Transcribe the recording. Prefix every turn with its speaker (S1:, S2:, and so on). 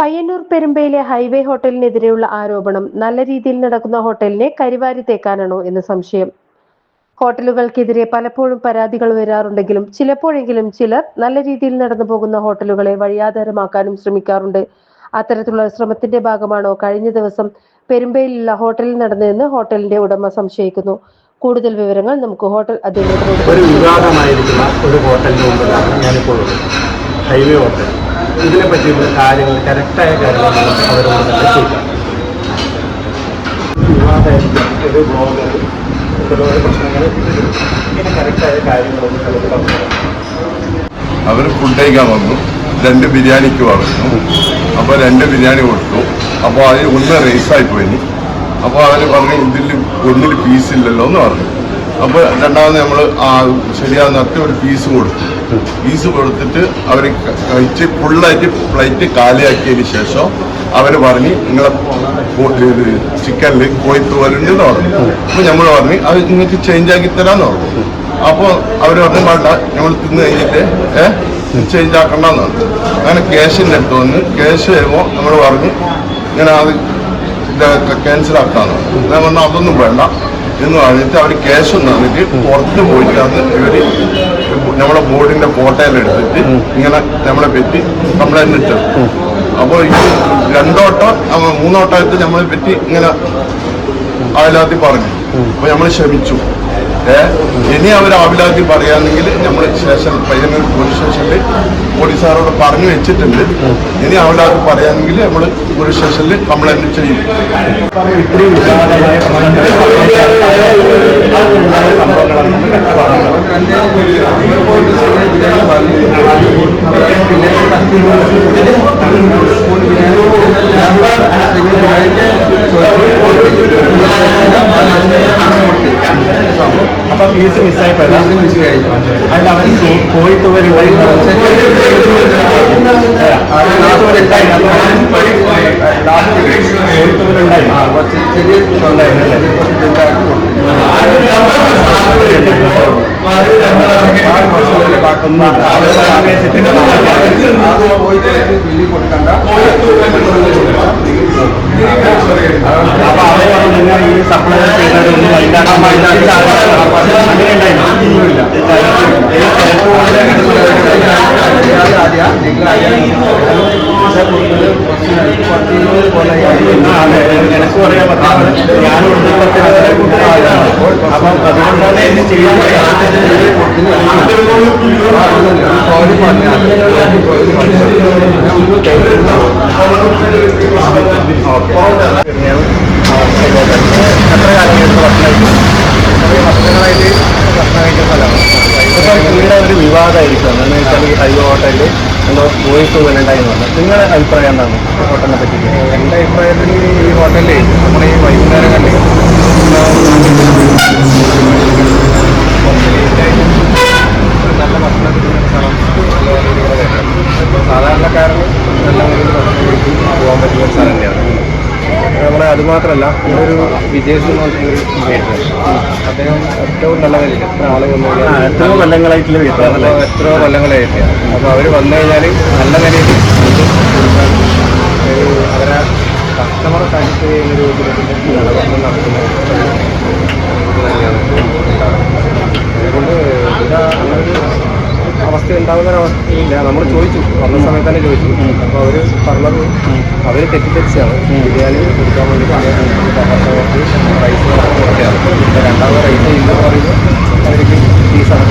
S1: Payyanur പെരുമ്പയിലെ highway ഹോട്ടലിനെതിരെയുള്ള ആരോപണം നല്ല രീതിയിൽ നടക്കുന്ന ഹോട്ടലിനെ കരിവാരി തേക്കാനാണോ എന്ന് സംശയം. ഹോട്ടലുകൾക്കെതിരെ പലപ്പോഴും പരാതികൾ വരാറുണ്ടെങ്കിലും ചിലപ്പോഴെങ്കിലും ചിലർ നല്ല രീതിയിൽ നടന്നു പോകുന്ന ഹോട്ടലുകളെ വഴിയാധാരമാക്കാനും ശ്രമിക്കാറുണ്ട്. അത്തരത്തിലുള്ള ശ്രമത്തിന്റെ ഭാഗമാണോ കഴിഞ്ഞ ദിവസം പെരുമ്പയിലുള്ള ഹോട്ടലിൽ നടന്നതെന്ന് ഹോട്ടലിന്റെ ഉടമ സംശയിക്കുന്നു. കൂടുതൽ വിവരങ്ങൾ നമുക്ക് ഹോട്ടൽ അധികൃതരോട്
S2: ഒരു വിവാദമായിരിക്കുന്ന ഒരു ഹൈവേ ഹോട്ടൽ. ഇതിനെ പറ്റിയുള്ള കാര്യങ്ങൾ കറക്റ്റായ കാര്യങ്ങൾ അവരോട് തന്നെ ഒരു ബ്ലോഗർ
S3: അവർ ഫുഡ് കഴിക്കാൻ വന്നു. രണ്ട് ബിരിയാണിക്ക് പറഞ്ഞു. അപ്പോൾ രണ്ട് ബിരിയാണി കൊടുത്തു. അപ്പോൾ അതിൽ ഒന്ന് റേസായി പോയി. അപ്പോൾ അവർ പറഞ്ഞു ഇതിൽ ഒന്നിൽ പീസ് ഇല്ലല്ലോ എന്ന് പറഞ്ഞു. അപ്പോൾ രണ്ടാമത് നമ്മൾ ആ ശരിയാകുന്ന അത്ര ഒരു പീസ് കൊടുത്തു. പീസ് കൊടുത്തിട്ട് അവർ കഴിച്ച് ഫുള്ളായിട്ട് പ്ലേറ്റ് കാലിയാക്കിയതിന് ശേഷം അവർ പറഞ്ഞ് നിങ്ങളെ ചിക്കനിൽ കോഴിത്തൂവലുണ്ടെന്ന് പറഞ്ഞു. അപ്പോൾ നമ്മൾ പറഞ്ഞു അത് നിങ്ങൾക്ക് ചേഞ്ച് ആക്കി തരാമെന്ന് പറഞ്ഞു. അപ്പോൾ അവർ പറഞ്ഞു വേണ്ട നമ്മൾ തിന്ന് കഴിഞ്ഞിട്ട് ഏഹ് ചേഞ്ച് ആക്കണ്ടെന്ന് പറഞ്ഞു. അങ്ങനെ ക്യാഷിന്റെ അടുത്ത് വന്ന് ക്യാഷ് വരുമ്പോൾ നമ്മൾ പറഞ്ഞു ഇങ്ങനെ അത് ക്യാൻസൽ ആക്കാന്ന് പറഞ്ഞു. ഞാൻ അതൊന്നും വേണ്ട. എന്ന് പറഞ്ഞിട്ട് അവർ ക്യാഷ് ഒന്നും തന്നിട്ട് പുറത്ത് പോയിട്ട് ഇവർ നമ്മളെ ബോർഡിന്റെ ഫോട്ടോയിൽ എടുത്തിട്ട് ഇങ്ങനെ നമ്മളെ പറ്റി കംപ്ലൈന്റ് ഇട്ടു. അപ്പോൾ ഈ രണ്ടോട്ടം മൂന്നോട്ടമായിട്ട് നമ്മളെ പറ്റി ഇങ്ങനെ ആവിലാത്തി പറഞ്ഞു. അപ്പൊ നമ്മൾ ക്ഷമിച്ചു. ഇനി അവർ ആവിലാക്കി പറയുകയാണെങ്കിൽ നമ്മൾ സ്റ്റേഷൻ പയ്യന്നൂർ പോലീസ് സ്റ്റേഷനിൽ പോലീസുകാരോട് പറഞ്ഞു വെച്ചിട്ടുണ്ട്. ഇനി ആവിലാക്കി പറയുകയാണെങ്കിൽ നമ്മൾ പോലീസ് സ്റ്റേഷനിൽ കംപ്ലൈന്റ് ചെയ്യും.
S2: മിസ്സായപ്പോഴാ അതിൽ അവർ കോഴിത്തുവരുണ്ടായി അപ്പൊ അവരെ നിങ്ങൾ ഈ സപ്ലൈ അപ്പം അതുകൊണ്ടാണ് ഇത് ഇവിടെ ഒരു വിവാദമായിരിക്കും. എന്താണെന്ന് വെച്ചാൽ ഈ എന്തോ വോയിസ് വരണ്ടായിരുന്നു നിങ്ങളുടെ അഭിപ്രായം എന്താണ്? ഹോട്ടലിനെ പറ്റി എന്റെ അഭിപ്രായത്തിൽ ഈ ഹോട്ടലിൽ നമ്മുടെ ഈ വൈകുന്നേരങ്ങളിൽ നല്ല ഭക്ഷണം കിട്ടുന്ന സ്ഥലം നല്ല രീതിയിലുള്ള വേണം സാധാരണക്കാരന് നല്ല രീതിയിൽ ഭക്ഷണം കഴിച്ച് പോകാൻ പറ്റുന്ന ഒരു സ്ഥലം തന്നെയാണ് നമ്മളെ അതുമാത്രമല്ല ഒരു വിജയസ് എന്ന് അദ്ദേഹം ഏറ്റവും നല്ല നിലയിൽ എത്ര ആളുകൾ എത്രയോ കൊല്ലങ്ങളായിട്ടുള്ള എത്രയോ കൊല്ലങ്ങളായിട്ട്. അപ്പോൾ അവർ വന്നു കഴിഞ്ഞാൽ നല്ല നിലയിൽ ഒരു അവരെ കസ്റ്റമർ സാറ്റിസ്ഫൈ ചെയ്യുന്ന രൂപത്തിൽ ഭക്ഷണം ഉണ്ടാവുന്ന ഒരവസ്ഥയില്ല നമ്മൾ ചോദിച്ചു. വന്ന സമയത്ത് തന്നെ ചോദിച്ചു. അപ്പൊ അവർ പറഞ്ഞത് അവർ തെറ്റിദ്ധരിച്ചാണ് ബിരിയാണി കൊടുക്കാൻ വേണ്ടി സമയത്ത് റൈസ് രണ്ടാമത് റൈസ് ഇല്ല പറയുമ്പോൾ അവർക്ക് ഫീസാണ്